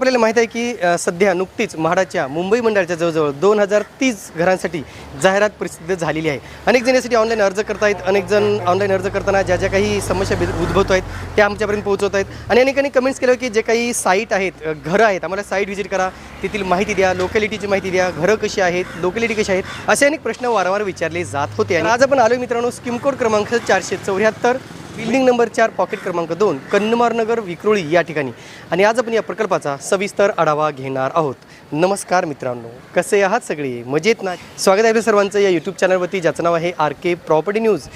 आपल्याला माहीत आहे की सध्या नुकतीच म्हाडाच्या मुंबई मंडळाच्या जवळजवळ दोन हजार तीस घरांसाठी जाहिरात प्रसिद्ध झालेली आहे. अनेक जण यासाठी ऑनलाईन अर्ज करतायत अनेक जण ऑनलाईन अर्ज करताना ज्या ज्या काही समस्या उद्भवत आहेत त्या आमच्यापर्यंत पोहोचवत आहेत. आणि अनेकांनी कमेंट्स केलं की जे काही साईट आहेत घरं आहेत आम्हाला साईट व्हिजिट करा. तेथील माहिती द्या लोकॅलिटीची माहिती द्या घरं कशी आहेत लोकॅलिटी कशी आहेत असे अनेक प्रश्न वारंवार विचारले जात होते. आणि आज आपण आलो मित्रांनो स्कीम कोड क्रमांक चारशे चौऱ्याहत्तर बिल्डिंग नंबर चार पॉकेट क्रमांक दोन कन्नमारनगर विक्रोळी या ठिकाणी. आणि आज आपण या प्रकल्पाचा सविस्तर आढावा घेणार आहोत. नमस्कार मित्रांनो कसे आहात सगळे? मजेत ना? स्वागत आहे सर्वांचं या यूट्यूब चॅनलवरती ज्याचं नाव आहे आर के प्रॉपर्टी न्यूज.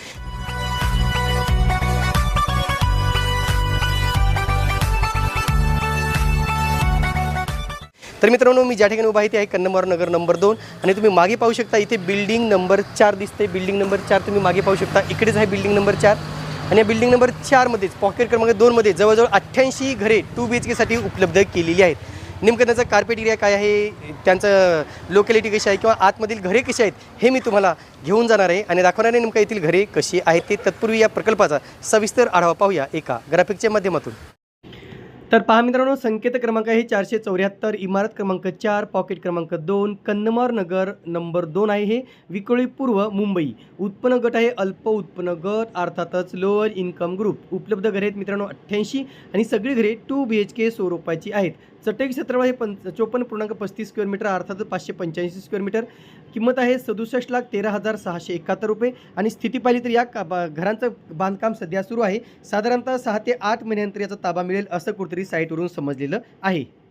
तर मित्रांनो मी ज्या ठिकाणी उभा आहे ते आहे कन्नमार नगर नंबर दोन. आणि तुम्ही मागे पाहू शकता इथे बिल्डिंग नंबर चार दिसते. बिल्डिंग नंबर चार तुम्ही मागे पाहू शकता. इकडेच आहे बिल्डिंग नंबर चार. आणि या बिल्डिंग नंबर चारमध्येच पॉकेट क्रमांक दोनमध्ये जवळजवळ अठ्ठ्याऐंशी घरे टू बी एच केसाठी उपलब्ध केलेली आहेत. नेमकं त्याचं कार्पेट एरिया काय आहे त्यांचं लोकॅलिटी कशी आहे किंवा आतमधील घरे कशी आहेत हे मी तुम्हाला घेऊन जाणार आहे आणि दाखवणार आहे नेमकं येथील घरे कशी आहेत ते तत्पूर्वी या प्रकल्पाचा सविस्तर आढावा पाहूया एका ग्राफिकच्या माध्यमातून. तर पहा मित्रांनो संकेत क्रमांक आहे चारशे चौऱ्याहत्तर इमारत क्रमांक चार पॉकेट क्रमांक दोन कन्नमार नगर नंबर दोन आहे हे विकळीपूर्व पूर्व मुंबई. उत्पन्न गट आहे अल्प उत्पन्न गट अर्थातच लोअर इन्कम ग्रुप उपलब्ध घरे आहेत मित्रांनो अठ्ठ्याऐंशी आणि सगळी घरे टू बी एच के स्वरूपाची आहेत. चटई क्षेत्र हे पं चोपन्न पूर्णांक पस्तीस स्क्वेअर मीटर अर्थात पाचशे पंच्याऐंशी स्क्वेअर मीटर किंमत आहे सदुसष्ट लाख तेरा हजार सहाशे एकाहत्तर रुपये. आणि स्थिती पाहिली तर या का बा- घरांचं बांधकाम सध्या सुरू आहे. साधारणतः सहा ते आठ महिन्यानंतर याचा ताबा मिळेल असं कुठेतरी साईटवरून समजलेलं आहे.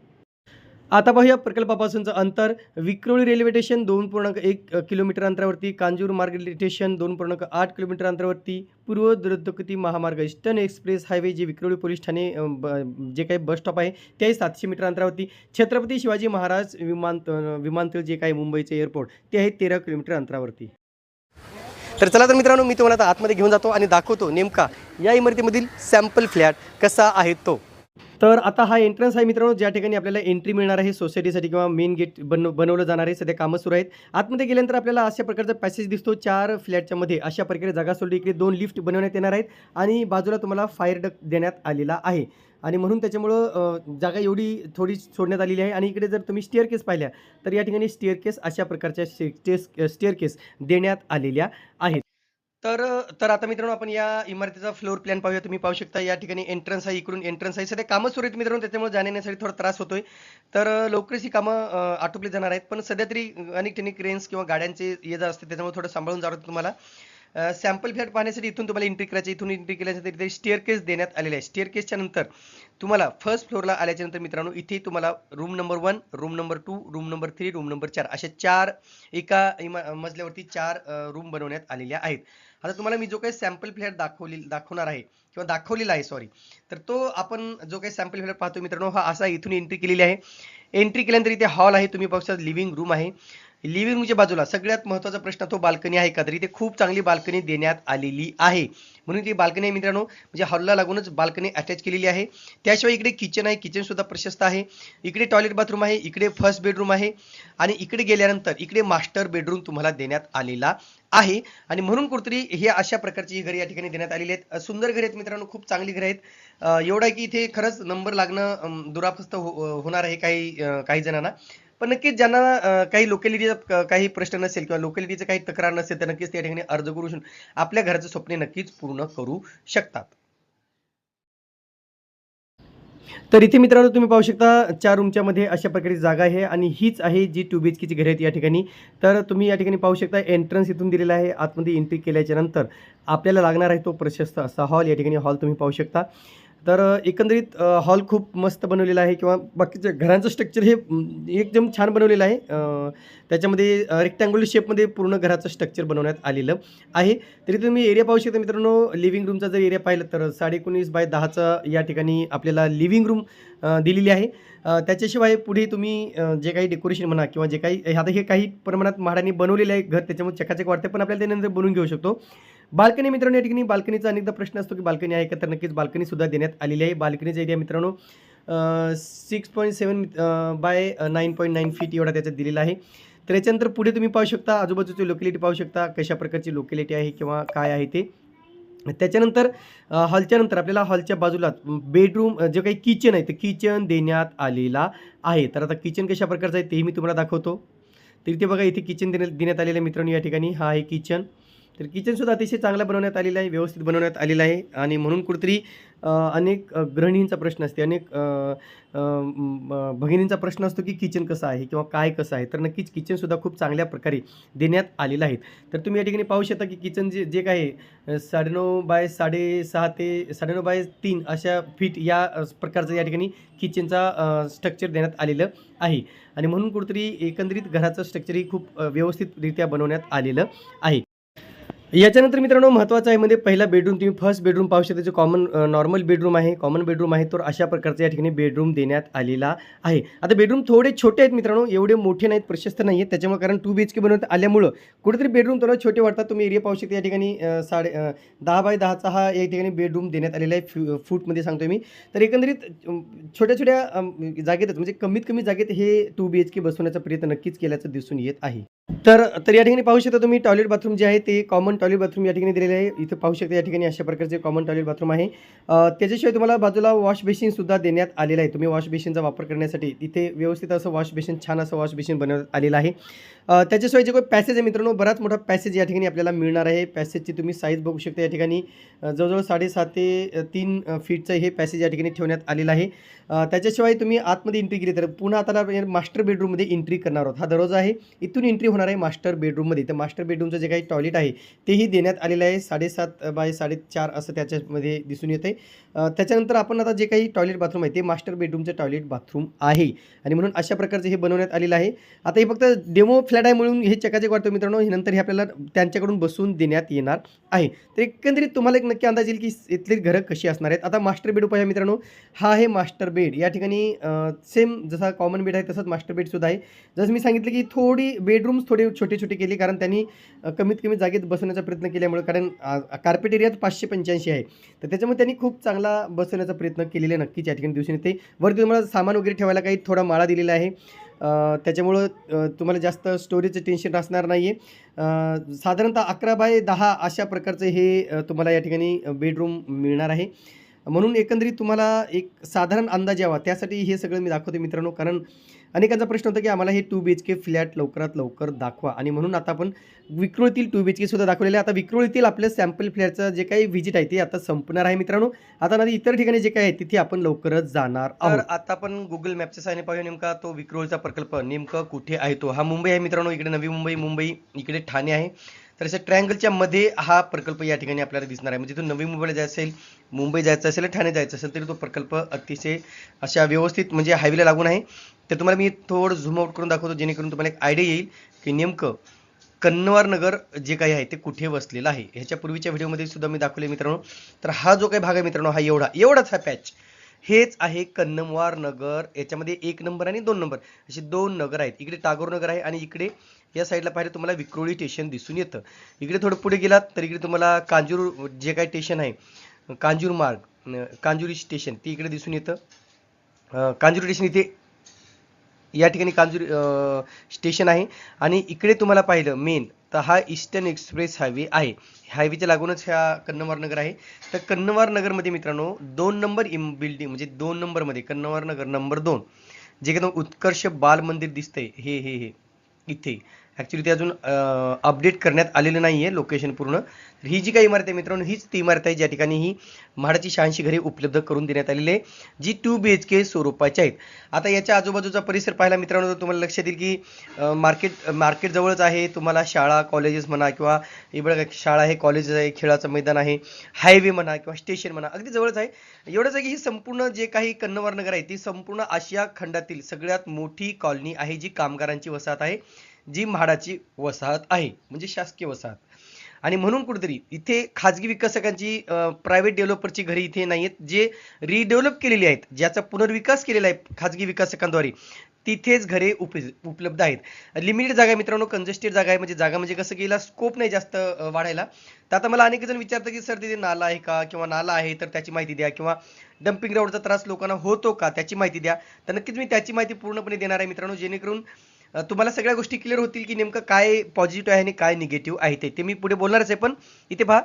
आता पाहूया प्रकल्पापासूनचं अंतर. विक्रोळी रेल्वे स्टेशन दोन पूर्णांक एक किलोमीटर अंतरावरती. कांजूर मार्ग रेल्वे स्टेशन दोन पूर्णांक आठ किलोमीटर अंतरावरती. पूर्व द्रुतगती महामार्ग ईस्टर्न एक्सप्रेस हायवे जे विक्रोळी पोलीस ठाणे ब- जे काही बस स्टॉप आहे त्याही सातशे मीटर अंतरावरती. छत्रपती शिवाजी महाराज विमान विमानतळ जे काही मुंबईचे एअरपोर्ट ते आहे तेरा किलोमीटर अंतरावरती. तर चला तर मित्रांनो मी तुम्हाला आता आतमध्ये घेऊन जातो आणि दाखवतो नेमका या इमारतीमधील सॅम्पल फ्लॅट कसा आहे तो. तर आता हा एंट्रन्स आहे मित्रांनो ज्या ठिकाणी आपल्याला एंट्री मिळणार आहे सोसायटीसाठी किंवा मेन गेट बन बनवलं जाणार आहे सध्या कामं सुरू आहेत. आतमध्ये गेल्यानंतर आपल्याला अशा प्रकारचा पॅसेज दिसतो चार फ्लॅटच्या मध्ये अशा प्रकारे जागा सोडली. इकडे दोन लिफ्ट बनवण्यात येणार आहेत आणि बाजूला तुम्हाला फायर डक देण्यात आलेला आहे. आणि म्हणून त्याच्यामुळं जागा एवढी थोडी सोडण्यात आलेली आहे. आणि इकडे जर तुम्ही स्टेअर केस पाहिल्या तर या ठिकाणी स्टेअर केस अशा प्रकारच्या स्टेस स्टेअर केस देण्यात आलेल्या आहेत. तर तर आता मित्रांनो आपण या इमारतीचा फ्लोर प्लॅन पाहूया. तुम्ही पाहू शकता या ठिकाणी एंट्रन्स आहे इकडून एंट्रन्स आहे. सध्या कामं सुरू आहेत मित्रांनो त्याच्यामुळे जाण्यासाठी थोडा त्रास होतोय. तर लवकरच ही कामं आटोपली जाणार आहेत. पण सध्या तरी अनेक ठिकाणी क्रेन्स किंवा गाड्यांचे ये जा असते त्याच्यामुळे थोडं सांभाळून जावं लागतं तुम्हाला. सॅम्पल फ्लॅट पाहण्यासाठी इथून तुम्हाला एंट्री करायची इथून एंट्री केल्यानंतर इथे स्टेअर केस देण्यात आलेले आहे. स्टेअर केसच्या नंतर तुम्हाला फर्स्ट फ्लोअरला आल्याच्यानंतर मित्रांनो इथे तुम्हाला room number one room number two room number three room number चार अशा चार एका इमा मजल्यावरती चार रूम बनवण्यात आलेल्या आहेत. आता तुम्हाला मी जो काही सॅम्पल फ्लॅट दाखवली दाखवणार आहे किंवा दाखवलेला आहे सॉरी तर तो आपण जो काही सॅम्पल फ्लॅट पाहतो मित्रांनो हा असा इथून एंट्री केलेली आहे. एंट्री केल्यानंतर इथे हॉल आहे तुम्ही पाहू शकता लिव्हिंग रूम आहे. लिव्हिंग रूमच्या बाजूला सगळ्यात महत्त्वाचा प्रश्न तो बाल्कनी आहे. का तर इथे खूप चांगली बाल्कनी देण्यात आलेली आहे. म्हणून ती बाल्कनी आहे मित्रांनो. म्हणजे हॉलला लागूनच बाल्कनी अटॅच केलेली आहे. त्याशिवाय इकडे किचन आहे. किचन सुद्धा प्रशस्त आहे. इकडे टॉयलेट बाथरूम आहे. इकडे फर्स्ट बेडरूम आहे. आणि इकडे गेल्यानंतर इकडे मास्टर बेडरूम तुम्हाला देण्यात आलेला आहे. आणि म्हणून कुठतरी हे अशा प्रकारची घरे या ठिकाणी देण्यात आलेली आहेत. सुंदर घरे आहेत मित्रांनो. खूप चांगली घरे आहेत. एवढा एवढं आहे की इथे खरंच नंबर लागणं दुराफस्त हो- होणार आहे काही काही जणांना. पण नक्कीच ज्यांना काही लोकॅलिटीचा काही प्रश्न नसेल किंवा लोकॅलिटीचं काही तक्रार नसेल तर नक्कीच त्या ठिकाणी अर्ज करू शकून आपल्या घराचे स्वप्ने नक्कीच पूर्ण करू शकतात. तर इथे मित्रांनो तुम्ही पाहू शकता चार रूमच्या मध्ये अशा प्रकारची जागा आहे आणि हीच आहे जी टू बी एच केची घरे आहेत या ठिकाणी. तर तुम्ही या ठिकाणी पाहू शकता एंट्रन्स इथून दिलेला आहे. आतमध्ये एंट्री केल्याच्यानंतर आपल्याला लागणार आहे तो प्रशस्त असा हॉल या ठिकाणी हॉल तुम्ही पाहू शकता. तर एकंदरीत हॉल खूप मस्त बनवलेला आहे किंवा बाकीच्या घरांचं स्ट्रक्चर हे एकदम छान बनवलेलं आहे. त्याच्यामध्ये रेक्टँग्युलर शेपमध्ये पूर्ण घराचं स्ट्रक्चर बनवण्यात आलेलं आहे. तरी तुम्ही एरिया पाहू शकता मित्रांनो लिव्हिंग रूमचा जर एरिया पाहिलं तर साडे एकोणीस बाय दहाचा या ठिकाणी आपल्याला लिव्हिंग रूम दिलेली आहे. त्याच्याशिवाय पुढे तुम्ही जे काही डेकोरेशन म्हणा किंवा जे काही आता हे काही प्रमाणात म्हाडाने बनवलेलं आहे घर त्याच्यामुळे चकाचक वाटते पण आपल्याला त्यानंतर बनवून घेऊ शकतो. बाल्कनी मित्रांनो या ठिकाणी बाल्कनीचा अनेकदा प्रश्न असतो की बाल्कनी आहे का? तर नक्कीच बाल्कनीसुद्धा देण्यात आलेली आहे. बाल्कनीचा एरिया मित्रांनो six point seven by nine point nine feet एवढा त्याच्यात दिलेला आहे. तर याच्यानंतर पुढे तुम्ही पाहू शकता आजूबाजूची लोकॅलिटी पाहू शकता कशा प्रकारची लोकॅलिटी आहे किंवा काय आहे ते. त्याच्यानंतर हॉलच्या नंतर आपल्याला हॉलच्या बाजूला बेडरूम जे काही किचन आहे ते किचन देण्यात आलेला आहे. तर आता किचन कशा प्रकारचं आहे तेही मी तुम्हाला दाखवतो. तर इथे बघा इथे किचन देण्यात देण्यात आलेलं आहे मित्रांनो या ठिकाणी. हा आहे किचन तर किचनसुद्धा अतिशय चांगलं बनवण्यात आलेलं आहे व्यवस्थित बनवण्यात आलेलं आहे. आणि म्हणून कुठेतरी अनेक गृहिणींचा प्रश्न असते अनेक भगिनींचा प्रश्न असतो की किचन कसं आहे किंवा काय कसं आहे. तर नक्कीच किचनसुद्धा खूप चांगल्या प्रकारे देण्यात आलेलं आहे. तर तुम्ही या ठिकाणी पाहू शकता की किचन जे जे काय आहे साडेनऊ बाय साडेसहा ते साडेनऊ बाय तीन अशा फीट या प्रकारचं या ठिकाणी किचनचा स्ट्रक्चर देण्यात आलेलं आहे. आणि म्हणून कुठेतरी एकंदरीत घराचं स्ट्रक्चरही खूप व्यवस्थितरित्या बनवण्यात आलेलं आहे. याच्यानंतर मित्रांनो महत्त्वाचं आहे म्हणजे पहिला बेडरूम तुम्ही फर्स्ट बेडरूम पाहू शकता जो कॉमन नॉर्मल बेडरूम आहे कॉमन बेडरूम आहे तर अशा प्रकारचं या ठिकाणी बेडरूम देण्यात आलेला आहे. आता बेडरूम थोडे छोटे आहेत मित्रांनो एवढे मोठे नाहीत प्रशस्त नाही आहेत त्याच्यामुळे कारण टू बी एच के बनवत आल्यामुळं कुठेतरी बेडरूम थोडं छोटे वाटतात. तुम्ही एरिया पाहू शकता या ठिकाणी साडे दहा बाय दहाचा हा या ठिकाणी बेडरूम देण्यात आलेला आहे फ्यू फूटमध्ये सांगतो मी. तर एकंदरीत छोट्या छोट्या जागेतच म्हणजे कमीत कमी जागेत हे टू बी एच के बसवण्याचा प्रयत्न नक्कीच केल्याचं दिसून येत आहे. तर तर या ठिकाणी पाहू शकता तुम्ही टॉयलेट बाथरूम जे आहे ते कॉमन टॉयलेट बाथरूम या ठिकाणी दिलेले आहे. इथे पाहू शकता या ठिकाणी अशा प्रकारचे कॉमन टॉयलेट बाथरूम आहे. त्याच्याशिवाय तुम्हाला बाजूला वॉश बेसिनसुद्धा देण्यात आलेलं आहे. तुम्ही वॉश बेसिनचा वापर करण्यासाठी तिथे व्यवस्थित असं वॉश बेसिन छान असं वॉश बेसिन बनवण्यात आलेलं आहे. त्याच्याशिवाय जे काही पॅसेज आहे मित्रांनो बराच मोठा पॅसेज या ठिकाणी आपल्याला मिळणार आहे. पॅसेजची तुम्ही साईज बघू शकता या ठिकाणी. जवळजवळ साडेसात ते तीन फीटचं हे पॅसेज या ठिकाणी ठेवण्यात आलेलं आहे. त्याच्याशिवाय तुम्ही आतमध्ये एंट्री केली तर पुन्हा आता मास्टर बेडरूममध्ये एंट्री करणार आहोत. हा दरवाजा आहे. इथून एंट्री होणार आहे मास्टर बेडरूममध्ये तर मास्टर बेडरूमचं जे काही टॉयलेट आहे तेही देण्यात आलेलं आहे. साडेसात बाय साडेचार असं त्याच्यामध्ये दिसून येतं आहे त्याच्यानंतर आपण आता जे काही टॉयलेट बाथरूम आहे ते मास्टर बेडरूमचं टॉयलेट बाथरूम आहे. आणि म्हणून अशा प्रकारचं हे बनवण्यात आलेलं आहे. आता हे फक्त डेमो फ्लॅट आहे म्हणून हे चकाचक वाटतो मित्रांनो? हे नंतर हे आपल्याला त्यांच्याकडून बसून देण्यात येणार आहे. तर एकंदरीत तुम्हाला एक नक्की अंदाज येईल की इथली घरं कशी असणार आहेत. आता मास्टर बेड उपाय मित्रांनो. हा आहे मास्टर बेड या ठिकाणी सेम जसा कॉमन बेड आहे तसंच मास्टर बेडसुद्धा आहे. जसं मी सांगितलं की थोडी बेडरूम्स थोडे छोटे छोटे केले कारण त्यांनी कमीत कमी जागेत बसवण्याचा प्रयत्न केल्यामुळे कारण कार्पेट एरियात पाचशे पंच्याऐंशी आहे. तर त्याच्यामुळे त्यांनी खूप चांगला बसवण्याचा प्रयत्न केलेला आहे नक्कीच या ठिकाणी दिवशी ते वरती तुम्हाला सामान वगैरे ठेवायला काही थोडा माळा दिलेला आहे. त्याच्यामुळं तुम्हाला जास्त स्टोरेजचं टेन्शन असणार नाही आहे साधारणतः अकरा बाय दहा अशा प्रकारचं हे तुम्हाला या ठिकाणी बेडरूम मिळणार आहे. म्हणून एकंदरीत तुम्हाला एक साधारण अंदाज यावा. त्यासाठी हे सगळं मी दाखवतो मित्रांनो. कारण अनेकांचा प्रश्न होता की आम्हाला हे two B H K flat लवकरात लवकर दाखवा. आणि म्हणून आता आपण विक्रोळीतील टू बी एच के सुद्धा दाखवलेले आहे. आता विक्रोळीतील आपल्या सॅम्पल फ्लॅटचं जे काही व्हिजिट आहे ते आता संपणार आहे मित्रांनो. आता ना इतर ठिकाणी जे काही आहे तिथे आपण लवकरच जाणार आहोत. आता आपण गुगल मॅपच्या साहाय्याने पाहूया नेमका तो विक्रोळचा प्रकल्प नेमकं कुठे आहे तो. हा मुंबई आहे मित्रांनो. इकडे नवी मुंबई मुंबई इकडे ठाणे आहे. तर अशा ट्रायंगलच्या मध्ये हा प्रकल्प या ठिकाणी आपल्याला दिसणार आहे. म्हणजे तिथून नवी मुंबईला जायचं असेल मुंबई जायचं असेल ठाणे जायचं असेल तरी तो प्रकल्प अतिशय अशा व्यवस्थित म्हणजे हायवेला लागून आहे. तर तुम्हाला मी थोडं झूम आउट करून दाखवतो जेणेकरून तुम्हाला एक आयडिया येईल की नेमकं कन्नवार नगर जे काही आहे ते कुठे वसलेलं आहे. ह्याच्या पूर्वीच्या व्हिडिओमध्ये सुद्धा मी दाखवले मित्रांनो. तर हा जो काही भाग आहे मित्रांनो हा एवढा एवढाच हा पॅच हेच आहे कन्नमवार नगर याच्यामध्ये एक नंबर आणि दोन नंबर असे दोन नगर आहेत. इकडे टागोर नगर आहे आणि इकडे या साईडला पाहिलं तुम्हाला विक्रोळी स्टेशन दिसून येतं. इकडे थोडं पुढे गेलात तर इकडे तुम्हाला कांजूर जे काही स्टेशन आहे कांजूर मार्ग कांजुरी स्टेशन ते इकडे दिसून येतं. कांजुरी स्टेशन इथे या ठिकाणी कांजूर स्टेशन आहे. आणि इकडे तुम्हाला पाहिलं मेन तर हा ईस्टर्न एक्सप्रेस हायवे आहे. हायवेच्या लागूनच ह्या कन्नवार नगर आहे. तर कन्नवार नगरमध्ये मित्रांनो दोन नंबर इम बिल्डिंग म्हणजे दोन नंबरमध्ये कन्नवार नगर नंबर दोन जे काही तुम्हाला उत्कर्ष बाल मंदिर दिसतंय. हे हे हे इथे. ॲक्च्युली ते अजून अपडेट करण्यात आलेलं नाही आहे लोकेशन पूर्ण. तर ही जी काही इमारत आहे मित्रांनो हीच ती इमारत आहे ज्या ठिकाणी ही म्हाडाची शहाऐंशी घरे उपलब्ध करून देण्यात आलेली आहे जी टू बी एच के स्वरूपाची आहेत. आता याच्या आजूबाजूचा परिसर पाहायला मित्रांनो तर तुम्हाला लक्षात येईल की मार्केट मार्केट जवळच आहे. तुम्हाला शाळा कॉलेजेस म्हणा किंवा हे शाळा आहे कॉलेजेस आहे खेळाचं मैदान आहे हायवे म्हणा किंवा स्टेशन म्हणा अगदी जवळच आहे. एवढंच आहे की ही संपूर्ण जे काही कन्नवार नगर आहे ती संपूर्ण आशिया खंडातील सगळ्यात मोठी कॉलनी आहे जी कामगारांची वसाहत आहे. जी म्हाडाची वसाहत आहे म्हणजे शासकीय वसाहत. आणि म्हणून कुठेतरी इथे खाजगी विकासकांची प्रायव्हेट डेव्हलपरची घरे इथे नाही आहेत जे रिडेव्हलप केलेली आहेत ज्याचा पुनर्विकास केलेला आहे खाजगी विकासकांद्वारे तिथेच घरे उप उपलब्ध आहेत. लिमिटेड जागा आहे मित्रांनो कंजेस्टेड जागा आहे म्हणजे जागा म्हणजे कसं गेला स्कोप नाही जास्त वाढायला. तर आता मला अनेक जण विचारतं की सर तिथे नाला आहे का? किंवा नाला आहे तर त्याची माहिती द्या. किंवा डम्पिंग ग्राउंडचा त्रास लोकांना होतो का? त्याची माहिती द्या. तर नक्कीच मी त्याची माहिती पूर्णपणे देणार आहे मित्रांनो जेणेकरून तुम्हाला सगळ्या गोष्टी क्लिअर होतील की नेमकं काय पॉझिटिव्ह आहे आणि काय निगेटिव्ह आहे ते. ते मी पुढे बोलणारच आहे पण इथे पहा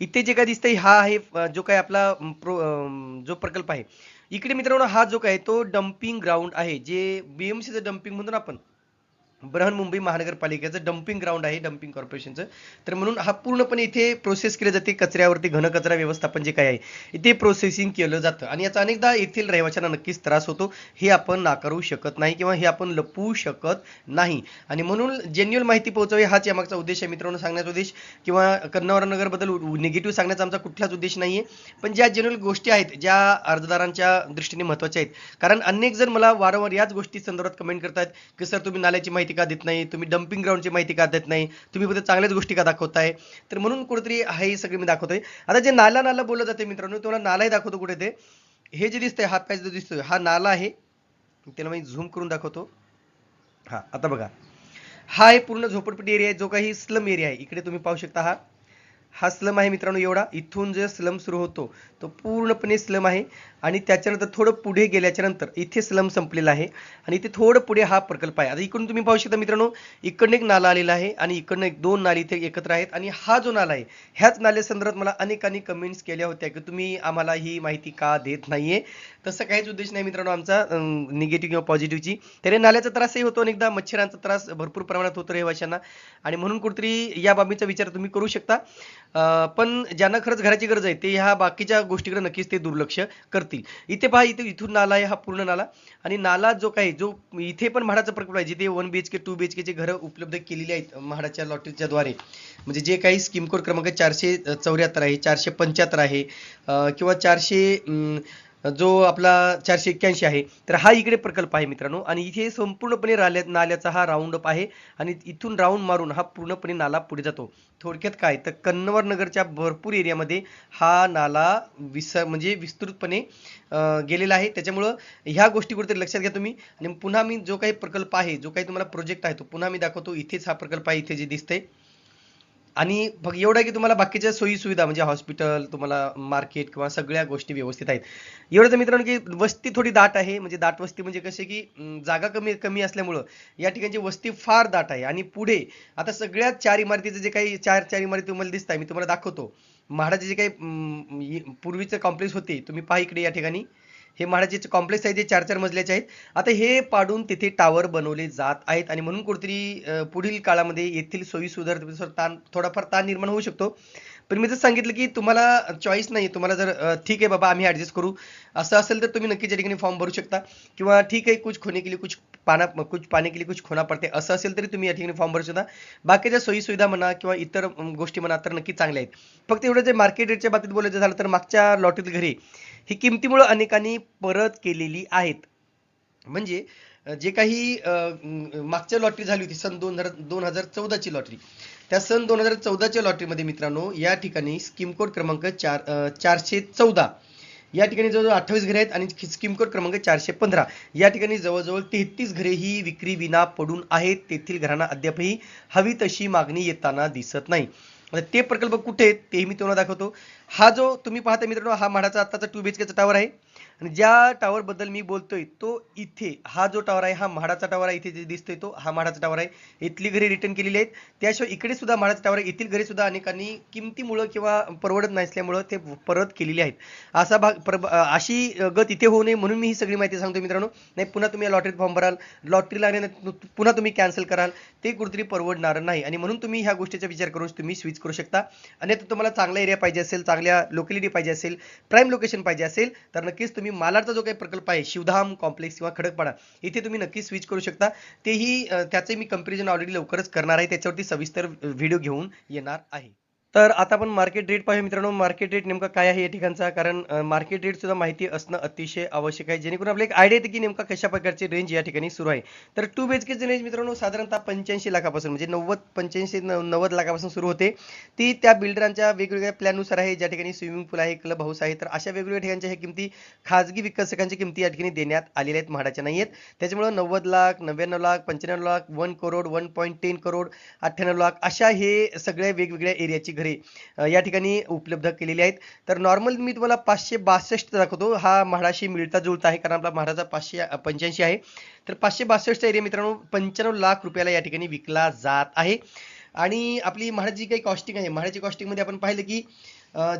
इथे जे काय दिसतंय हा आहे जो काय आपला प्रो जो प्रकल्प आहे. इकडे मित्रांनो हा जो काय तो डम्पिंग ग्राउंड आहे जे बीएमसीचं डम्पिंग म्हणतो ना आपण. बृहन्मुंबई महानगरपालिकेचं डम्पिंग ग्राउंड आहे डम्पिंग कॉर्पोरेशनचं तर म्हणून हा पूर्णपणे इथे प्रोसेस केले जाते. कचऱ्यावरती घनकचरा व्यवस्थापन जे काय आहे इथे प्रोसेसिंग केलं जातं. आणि याचा अनेकदा येथील रहिवाशांना नक्कीच त्रास होतो. हे आपण नाकारू शकत नाही किंवा हे आपण लपवू शकत नाही. आणि म्हणून जेन्युअल माहिती पोहोचवावी हाच यामागचा उद्देश आहे. मित्रांनो सांगण्याचा उद्देश किंवा कन्नवरा नगरबद्दल निगेटिव्ह सांगण्याचा आमचा कुठलाच उद्देश नाही आहे पण ज्या जेन्युअल गोष्टी आहेत ज्या अर्जदारांच्या दृष्टीने महत्त्वाच्या आहेत. कारण अनेक जण मला वारंवार याच गोष्टी संदर्भात कमेंट करतात की सर तुम्ही नाल्याची माहिती का देत नाही? तुम्ही डम्पिंग ग्राउंडची माहिती का देत नाही? तुम्ही फक्त चांगल्याच गोष्टी का दाखवताय? तर म्हणून कुठेतरी हे सगळे मी दाखवतोय. आता जे नाला नाला बोललं जाते मित्रांनो तुम्हाला नालाही दाखवतो कुठे ते हे जे दिसतंय हा पॅच जो दिसतोय हा नाला आहे. त्याला मी झूम करून दाखवतो. हा आता बघा. हा आहे पूर्ण झोपडपट्टी एरिया आहे जो काही स्लम एरिया आहे. इकडे तुम्ही पाहू शकता हा. हा स्लम आहे मित्रांनो एवढा. इथून जे स्लम सुरू होतो तो पूर्णपणे स्लम आहे. आणि त्याच्यानंतर थोडं पुढे गेल्याच्यानंतर इथे स्लम संपलेला आहे. आणि इथे थोडं पुढे हा प्रकल्प आहे. आता इकडून तुम्ही पाहू शकता मित्रांनो इकडनं एक नाला आलेला आहे आणि इकडनं एक दोन नाली इथे एकत्र आहेत. आणि हा जो नाला आहे ह्याच नाल्यासंदर्भात मला अनेकांनी कमेंट्स केल्या होत्या की तुम्ही आम्हाला ही माहिती का देत नाहीये? तसं काहीच उद्देश नाही मित्रांनो आमचा निगेटिव्ह किंवा पॉझिटिव्हची त्याने नाल्याचा त्रासही होतो अनेकदा मच्छरांचा त्रास भरपूर प्रमाणात होतो रहिवाशांना. आणि म्हणून कुठेतरी या बाबीचा विचार तुम्ही करू शकता. पण ज्यांना खरंच घराची गरज आहे ते ह्या बाकीच्या गोष्टीकडे नक्कीच ते दुर्लक्ष करतील. इथे पहा इथे इथून नाला आहे हा पूर्ण नाला. आणि नाला जो काही जो इथे पण म्हाडाचा प्रकल्प आहे जिथे one B H K two B H केचे घरं उपलब्ध केलेली आहेत म्हाडाच्या लॉटरीच्या द्वारे. म्हणजे जे काही स्कीम कोड क्रमांक चारशे चौऱ्याहत्तर आहे चारशे पंच्याहत्तर आहे किंवा चारशे अं, जो आपला चारशे एक्क्याऐंशी आहे तर हा इकडे प्रकल्प आहे मित्रांनो. आणि इथे संपूर्णपणे राल्या नाल्याचा हा राऊंड अप आहे. आणि इथून राऊंड मारून हा पूर्णपणे नाला पुढे जातो. थोडक्यात काय? तर कन्नवर नगरच्या भरपूर एरियामध्ये हा नाला विस म्हणजे विस्तृतपणे गेलेला आहे. त्याच्यामुळं ह्या गोष्टी कुठेतरी लक्षात घ्या तुम्ही. आणि पुन्हा मी जो काही प्रकल्प आहे जो काही तुम्हाला प्रोजेक्ट आहे तो पुन्हा मी दाखवतो. इथेच हा प्रकल्प आहे इथे जे दिसतंय. आणि फक्त एवढं की तुम्हाला बाकीच्या सोयी सुविधा म्हणजे हॉस्पिटल तुम्हाला मार्केट किंवा सगळ्या गोष्टी व्यवस्थित आहेत. एवढं तर मित्रांनो की वस्ती थोडी दाट आहे म्हणजे दाट वस्ती म्हणजे कसे की जागा कमी कमी असल्यामुळं या ठिकाणची वस्ती फार दाट आहे. आणि पुढे आता सगळ्या चार इमारतीचं जे काही चार चार इमारती तुम्हाला दिसत आहे मी तुम्हाला दाखवतो. म्हाडाचे जे काही पूर्वीचं पूर्वीचे कॉम्प्लेक्स होते तुम्ही पहा इकडे या ठिकाणी. हे म्हाडाचे कॉम्प्लेक्स आहे जे चार चार मजल्याचे आहेत. आता हे पाडून तिथे टावर बनवले जात आहेत आणि म्हणून कुठेतरी पुढील काळामध्ये येथील सोयी सुविधा ताण थोडाफार ताण निर्माण होऊ शकतो. पण मी जर सांगितलं की तुम्हाला चॉईस नाही तुम्हाला जर ठीक आहे बाबा आम्ही ॲडजस्ट करू. असं असेल तर तुम्ही नक्कीच या ठिकाणी फॉर्म भरू शकता. किंवा ठीक आहे कुछ खोने के लिए कुछ पाना कुछ पाने के लिए कुछ खोना पडते असं असेल तरी तुम्ही या ठिकाणी फॉर्म भरू शकता. बाकीच्या सोयी सुविधा म्हणा किंवा इतर गोष्टी म्हणा तर नक्कीच चांगल्या आहेत. फक्त एवढं जे मार्केट रेटच्या बाबतीत बोलायचं झालं तर मागच्या लॉटरीत घरी ही किमतीमुळं अनेकांनी परत केलेली आहेत. म्हणजे जे काही मागच्या लॉटरी झाली होती सन दोन हजार दोन हजार चौदाची लॉटरी त्या सन दोन हजार चौदाच्या लॉटरीमध्ये मित्रांनो या ठिकाणी स्कीम कोड क्रमांक चार चारशे चौदा. या ठिकाणी जवळजवळ अठ्ठावीस घरे आहेत आणि स्कीम कोड क्रमांक चारशे पंधरा. या ठिकाणी जवळजवळ तेहतीस घरे ही विक्री विना पडून आहेत. तेथील घरांना अद्यापही हवी तशी मागणी येताना दिसत नाही. ते प्रकल्प कुठे आहेत तेही मी तुम्हाला दाखवतो. हा जो तुम्ही पाहता मित्रांनो हा माडाचा आत्ताचा टू बी एच केचा टावर आहे. आणि ज्या टावर बद्दल मी बोलतोय तो इथे हा जो टावर आहे हा म्हाडाचा टावर आहे इथे जे दिसतोय तो हा म्हाडाचा टावर आहे. इथली घरी रिटर्न केलेली आहेत. त्याशिवाय इकडे सुद्धा म्हाडाचा टावर आहे. येथील घरी सुद्धा अनेकांनी किमतीमुळं किंवा परवडत नसल्यामुळं ते परत केलेली आहेत. असा भाग प्रब- अशी गत इथे होऊ नये म्हणून मी ही सगळी माहिती सांगतो मित्रांनो. नाही पुन्हा तुम्ही लॉटरीत फॉर्म भराल. लॉटरी लागल्याने पुन्हा तुम्ही कॅन्सल कराल. ते कुठेतरी परवडणार नाही. आणि म्हणून तुम्ही ह्या गोष्टीचा विचार करून तुम्ही स्विच करू शकता. आणि तुम्हाला चांगला एरिया पाहिजे असेल चांगल्या लोकॅलिटी पाहिजे असेल प्राईम लोकेशन पाहिजे असेल तर नक्कीच तुम्ही मालाडचा जो काही प्रकल्प आहे शिवधाम कॉम्प्लेक्स किंवा खडकपाडा इथे तुम्ही नक्की स्विच करू शकता. तेही त्याचे मी कंपॅरिझन ऑलरेडी लवकरच करणार आहे. त्याच्यावरती सविस्तर व्हिडिओ घेऊन येणार आहे. तर आता आपण मार्केट रेट पाहूया मित्रांनो. मार्केट रेट नेमका काय आहे या ठिकाणचा? कारण मार्केट रेट सुद्धा माहिती असणं अतिशय आवश्यक आहे. जेणेकरून आपल्याला एक आयडिया येते की नेमका कशा प्रकारची रेंज या ठिकाणी सुरू आहे. तर टू बी एच रेंज मित्रांनो साधारणतः पंच्याऐंशी लाखापासून म्हणजे नव्वद पंच्याऐंशी नव्वद लाखापासून सुरू होते. ती त्या बिल्डरांच्या वेगवेगळ्या प्लॅननुसार आहे. ज्या ठिकाणी स्विमिंग पूल आहे क्लब हाऊस आहे. तर अशा वेगवेगळ्या ठिकाणच्या ह्या किमती खाजगी विकसकांच्या किमती या ठिकाणी देण्यात आलेल्या आहेत म्हाडाच्या नाही आहेत. त्याच्यामुळे नव्वद लाख नव्याण्णव लाख पंच्याण्णव lakh one crore one point ten crore अठ्ठ्याण्णव लाख अशा हे सगळ्या वेगवेगळ्या एरियाची घर केंद्रे या ठिकाणी उपलब्ध केलेली आहेत. तर नॉर्मल मी तुम्हाला पाचशे बासष्ट दाखवतो. हा म्हाडाशी मिळता जुळता आहे कारण आपला म्हाडाचा पाचशे पंच्याऐंशी आहे. तर पाचशे बासष्टचा एरिया मित्रांनो पंच्याण्णव लाख रुपयाला या ठिकाणी विकला जात आहे. आणि आपली म्हाडाची काही कॉस्टिंग आहे. म्हाडाची कॉस्टिंगमध्ये आपण पाहिलं की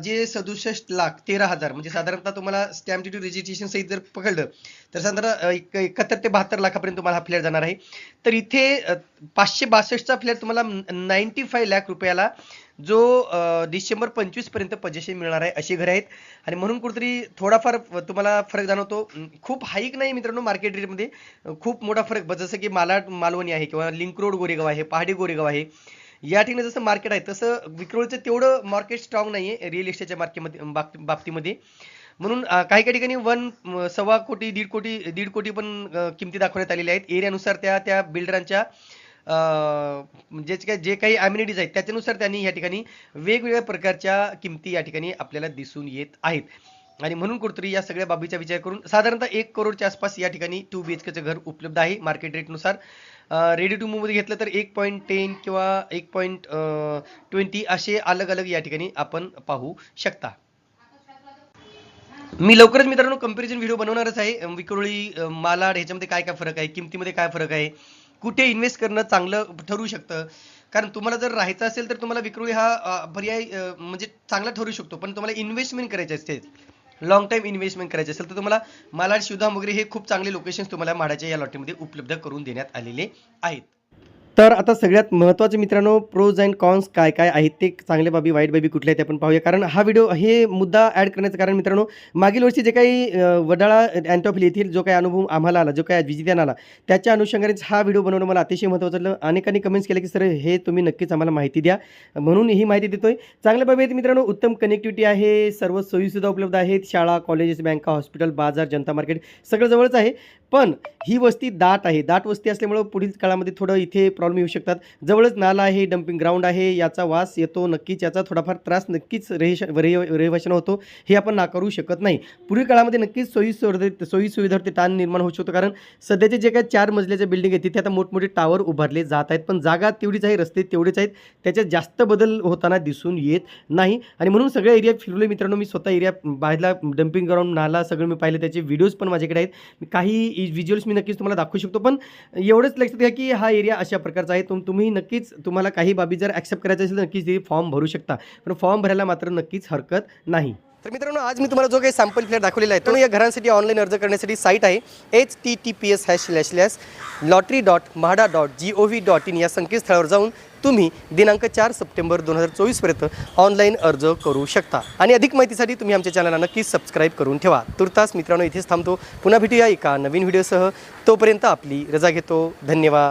जे सदुसष्ट लाख तेरा हजार म्हणजे साधारणतः तुम्हाला स्टॅम्प ड्युटी रजिस्ट्रेशन सहित जर पकडलं तर साधारण एकाहत्तर ते बहात्तर लाखापर्यंत तुम्हाला हा फ्लॅट जाणार आहे. तर इथे पाचशे बासष्टचा फ्लॅट तुम्हाला नाईन्टी फाय लाख रुपयाला जो डिसेंबर पंचवीसपर्यंत पजेशन मिळणार आहे अशी घरे आहेत. आणि म्हणून कुठेतरी थोडाफार तुम्हाला फरक जाणवतो. खूप हाईक नाही मित्रांनो मार्केट रेटमध्ये खूप मोठा फरक जसं की मालाड मालवणी आहे किंवा लिंक रोड गोरेगाव आहे पहाडी गोरेगाव आहे. या ठिकाणी जसं मार्केट आहे तसं विक्रोळीचं तेवढं मार्केट स्ट्रॉंग नाही आहे रिअल इस्टेटच्या मार्केटमध्ये बाबतीमध्ये. म्हणून काही काही ठिकाणी वन सव्वा कोटी दीड कोटी दीड कोटी पण किमती दाखवण्यात आलेल्या आहेत. एरियानुसार त्या त्या बिल्डरांच्या जे काही जे काही अम्युनिटीज आहेत त्याच्यानुसार त्यांनी या ठिकाणी वेगवेगळ्या प्रकारच्या किमती या ठिकाणी आपल्याला दिसून येत आहेत. आणि म्हणून कुठतरी या सगळ्या बाबीचा विचार करून साधारणतः एक करोडच्या आसपास या ठिकाणी टू बी एच केचं घर उपलब्ध आहे. मार्केट रेटनुसार रेडी टू मूवमध्ये घेतलं तर एक पॉईंट टेन किंवा एक पॉईंट ट्वेंटी असे अलग अलग या ठिकाणी आपण पाहू शकता. मी लवकरच मित्रांनो कंपॅरिझन व्हिडिओ बनवणारच आहे. विक्रोळी मालाड ह्याच्यामध्ये काय काय फरक आहे किमतीमध्ये काय फरक आहे कुठे इन्व्हेस्ट करणं चांगलं ठरू शकतं? कारण तुम्हाला जर राहायचं असेल तर तुम्हाला विक्रोळी हा पर्याय म्हणजे चांगला ठरू शकतो पण तुम्हाला इन्व्हेस्टमेंट करायची असते. लॉंग टाइम इन्व्हेस्टमेंट करायची असेल तर तुम्हाला मालाड शिवधाम वगैरे हे खूप चांगले लोकेशन्स तुम्हाला म्हाडाच्या या लॉटरीमध्ये उपलब्ध करून देण्यात आलेले आहेत. तर आता सगळ्यात महत्त्वाचे मित्रांनो प्रोज अँड कॉन्स काय काय आहेत ते चांगल्या बाबी वाईट बाबी कुठल्या आहेत ते आपण पाहूया. कारण हा व्हिडिओ हे मुद्दा ॲड करण्याचं कारण मित्रांनो मागील वर्षी जे काही वडाळा अँटॉफिल येथील जो काही अनुभव आम्हाला आला जो काही विजित्यानं आला त्याच्या अनुषंगानेच हा व्हिडिओ बनवणं मला अतिशय महत्त्वाचं झालं अनेकांनी कमेंट्स केले की सर हे तुम्ही नक्कीच आम्हाला माहिती द्या. म्हणून ही माहिती देतोय. चांगल्या बाबी आहेत मित्रांनो उत्तम कनेक्टिव्हिटी आहे सर्व सोयीसुद्धा उपलब्ध आहेत शाळा कॉलेजेस बँका हॉस्पिटल बाजार जनता मार्केट सगळं जवळच आहे. पण ही वस्ती दाट आहे. दाट वस्ती असल्यामुळं पुढील काळामध्ये थोडं इथे प्रॉब्लेम येऊ शकतात. जवळच नाला आहे डम्पिंग ग्राउंड आहे याचा वास येतो नक्कीच. याचा थोडाफार त्रास नक्कीच रहिश रहिवाशांना होतो. हे आपण नाकारू शकत नाही. पूर्वी काळामध्ये नक्कीच सोयी सुविधा सोयी सुविधावरती ताण निर्माण होऊ शकतो. कारण सध्याचे जे काही चार मजल्याच्या बिल्डिंग आहेत तिथे आता मोठमोठे टावर उभारले जात आहेत. पण जागा तेवढीच आहे रस्ते तेवढेच आहेत. त्याच्यात जास्त बदल होताना दिसून येत नाही. आणि म्हणून सगळ्या एरियात फिरवले मित्रांनो. मी स्वतः एरिया बाहेरला डम्पिंग ग्राउंड नाला सगळं मी पाहिलं. त्याचे व्हिडिओज पण माझ्याकडे आहेत. काही व्हिज्युअल्स मी नक्कीच तुम्हाला दाखवू शकतो. पण एवढंच लक्षात घ्या की हा एरिया अशा प्रकारचा आहे. तुम तुम्ही नक्कीच तुम्हाला काही बाबी जर ॲक्सेप्ट करायचं असेल तर नक्कीच ते फॉर्म भरू शकता. पण फॉर्म भरायला मात्र नक्कीच हरकत नाही. तर मित्रांनो आज मी तुम्हाला जो काही सॅम्पल फ्लॅट दाखवलेला आहे तो या घरांसाठी ऑनलाईन अर्ज करण्यासाठी साईट आहे. H T T P S hash lash slash lottery dot Mhada dot G O V dot in या संकेतस्थळावर जाऊन तुम्ही दिनांक चार सप्टेंबर दोन हजार चोवीसपर्यंत ऑनलाईन अर्ज करू शकता. आणि अधिक माहितीसाठी तुम्ही आमच्या चॅनलला नक्कीच सबस्क्राईब करून ठेवा. तुर्तास मित्रांनो इथेच थांबतो. पुन्हा भेटूया एका नवीन व्हिडिओसह. तोपर्यंत आपली रजा घेतो. धन्यवाद.